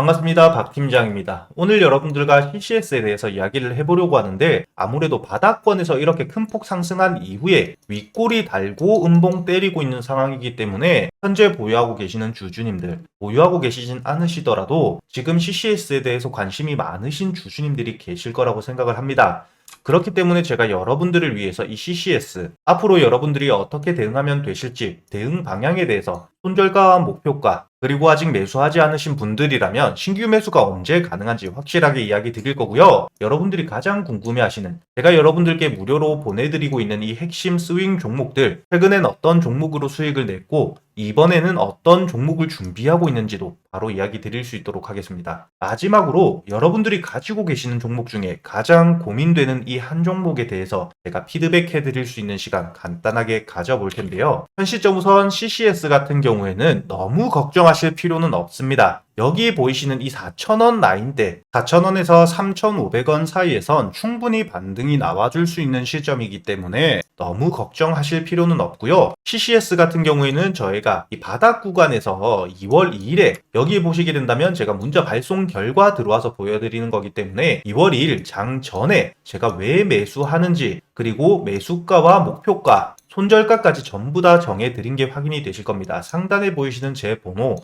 반갑습니다. 박 팀장입니다. 오늘 여러분들과 CCS에 대해서 이야기를 해보려고 하는데 아무래도 바닥권에서 이렇게 큰 폭 상승한 이후에 윗골이 달고 음봉 때리고 있는 상황이기 때문에 현재 보유하고 계시는 주주님들 보유하고 계시진 않으시더라도 지금 CCS에 대해서 관심이 많으신 주주님들이 계실 거라고 생각을 합니다. 그렇기 때문에 제가 여러분들을 위해서 이 CCS 앞으로 여러분들이 어떻게 대응하면 되실지 대응 방향에 대해서 손절가와 목표가 그리고 아직 매수하지 않으신 분들이라면 신규 매수가 언제 가능한지 확실하게 이야기 드릴 거고요. 여러분들이 가장 궁금해 하시는 제가 여러분들께 무료로 보내드리고 있는 이 핵심 스윙 종목들 최근엔 어떤 종목으로 수익을 냈고 이번에는 어떤 종목을 준비하고 있는지도 바로 이야기 드릴 수 있도록 하겠습니다. 마지막으로 여러분들이 가지고 계시는 종목 중에 가장 고민되는 이 한 종목에 대해서 제가 피드백해 드릴 수 있는 시간 간단하게 가져볼 텐데요. 현 시점 우선 CCS 같은 경우에는 너무 걱정 하실 필요는 없습니다. 여기 보이시는 이 4,000원 라인대, 4,000원에서 3,500원 사이에선 충분히 반등이 나와줄 수 있는 시점이기 때문에 너무 걱정하실 필요는 없고요. CCS 같은 경우에는 저희가 이 바닥 구간에서 2월 2일에 여기 보시게 된다면 제가 문자 발송 결과 들어와서 보여드리는 거기 때문에 2월 2일 장 전에 제가 왜 매수하는지 그리고 매수가와 목표가 손절가까지 전부 다 정해드린 게 확인이 되실 겁니다. 상단에 보이시는 제 번호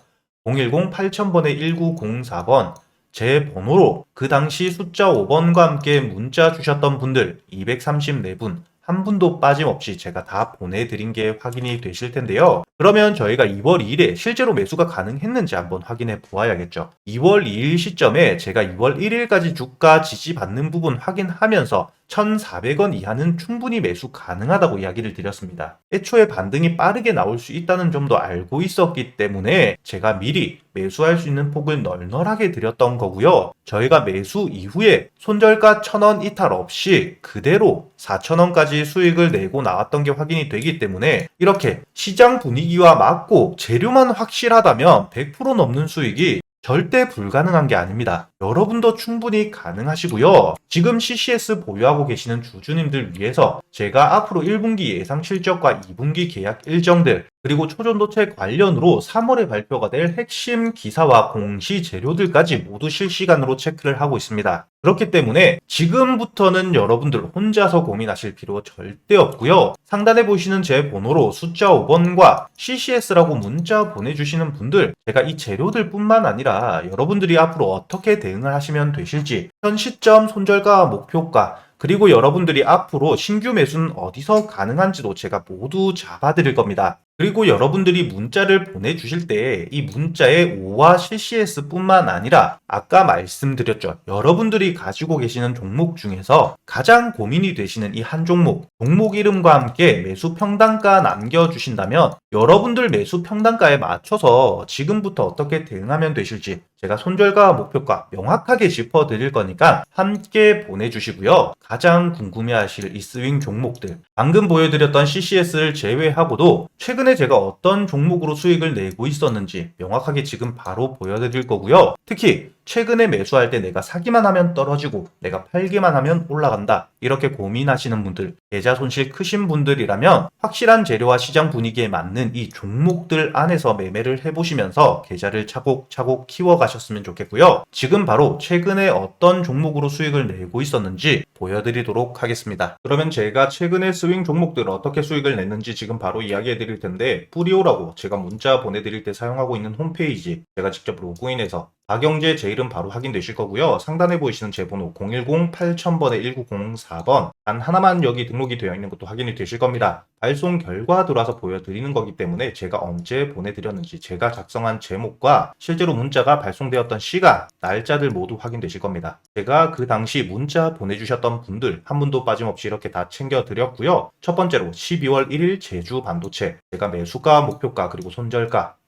010-8000번에 1904번 제 번호로 그 당시 숫자 5번과 함께 문자 주셨던 분들 234분 한 분도 빠짐없이 제가 다 보내드린 게 확인이 되실 텐데요. 그러면 저희가 2월 2일에 실제로 매수가 가능했는지 한번 확인해 보아야겠죠. 2월 2일 시점에 제가 2월 1일까지 주가 지지받는 부분 확인하면서 1,400원 이하는 충분히 매수 가능하다고 이야기를 드렸습니다. 애초에 반등이 빠르게 나올 수 있다는 점도 알고 있었기 때문에 제가 미리 매수할 수 있는 폭을 널널하게 드렸던 거고요. 저희가 매수 이후에 손절가 1,000원 이탈 없이 그대로 4,000원까지 수익을 내고 나왔던 게 확인이 되기 때문에 이렇게 시장 분위기와 맞고 재료만 확실하다면 100% 넘는 수익이 절대 불가능한 게 아닙니다. 여러분도 충분히 가능하시고요. 지금 CCS 보유하고 계시는 주주님들 위해서 제가 앞으로 1분기 예상 실적과 2분기 계약 일정들 그리고 초전도체 관련으로 3월에 발표가 될 핵심 기사와 공시 재료들까지 모두 실시간으로 체크를 하고 있습니다. 그렇기 때문에 지금부터는 여러분들 혼자서 고민하실 필요 절대 없고요. 상단에 보시는 제 번호로 숫자 5번과 CCS라고 문자 보내주시는 분들 제가 이 재료들 뿐만 아니라 여러분들이 앞으로 어떻게 대응을 하시면 되실지 현 시점 손절가 목표가 그리고 여러분들이 앞으로 신규 매수는 어디서 가능한지도 제가 모두 잡아드릴 겁니다. 그리고 여러분들이 문자를 보내주실 때 이 문자에 O와 CCS 뿐만 아니라 아까 말씀드렸죠. 여러분들이 가지고 계시는 종목 중에서 가장 고민이 되시는 이 한 종목, 종목 이름과 함께 매수 평단가 남겨주신다면 여러분들 매수 평단가에 맞춰서 지금부터 어떻게 대응하면 되실지 제가 손절과 목표가 명확하게 짚어드릴 거니까 함께 보내주시고요. 가장 궁금해하실 이 스윙 종목들 방금 보여드렸던 CCS를 제외하고도 최근 에 제가 어떤 종목으로 수익을 내고 있었는지 명확하게 지금 바로 보여드릴 거고요. 특히 최근에 매수할 때 내가 사기만 하면 떨어지고 내가 팔기만 하면 올라간다. 이렇게 고민하시는 분들, 계좌 손실 크신 분들이라면 확실한 재료와 시장 분위기에 맞는 이 종목들 안에서 매매를 해보시면서 계좌를 차곡차곡 키워가셨으면 좋겠고요. 지금 바로 최근에 어떤 종목으로 수익을 내고 있었는지 보여드리도록 하겠습니다. 그러면 제가 최근에 스윙 종목들 어떻게 수익을 냈는지 지금 바로 이야기해 드릴 텐데 뿌리오라고 제가 문자 보내드릴 때 사용하고 있는 홈페이지 제가 직접 로그인해서 박영재 제 이름 바로 확인되실 거고요. 상단에 보이시는 제 번호 010-8000번에 1904번 단 하나만 여기 등록이 되어 있는 것도 확인이 되실 겁니다. 발송 결과 들어와서 보여드리는 거기 때문에 제가 언제 보내드렸는지 제가 작성한 제목과 실제로 문자가 발송되었던 시간, 날짜들 모두 확인되실 겁니다. 제가 그 당시 문자 보내주셨던 분들 한 분도 빠짐없이 이렇게 다 챙겨드렸고요. 첫 번째로 12월 1일 제주 반도체 제가 매수가, 목표가 그리고 손절가